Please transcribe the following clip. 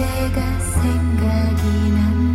그대가 생각이 난다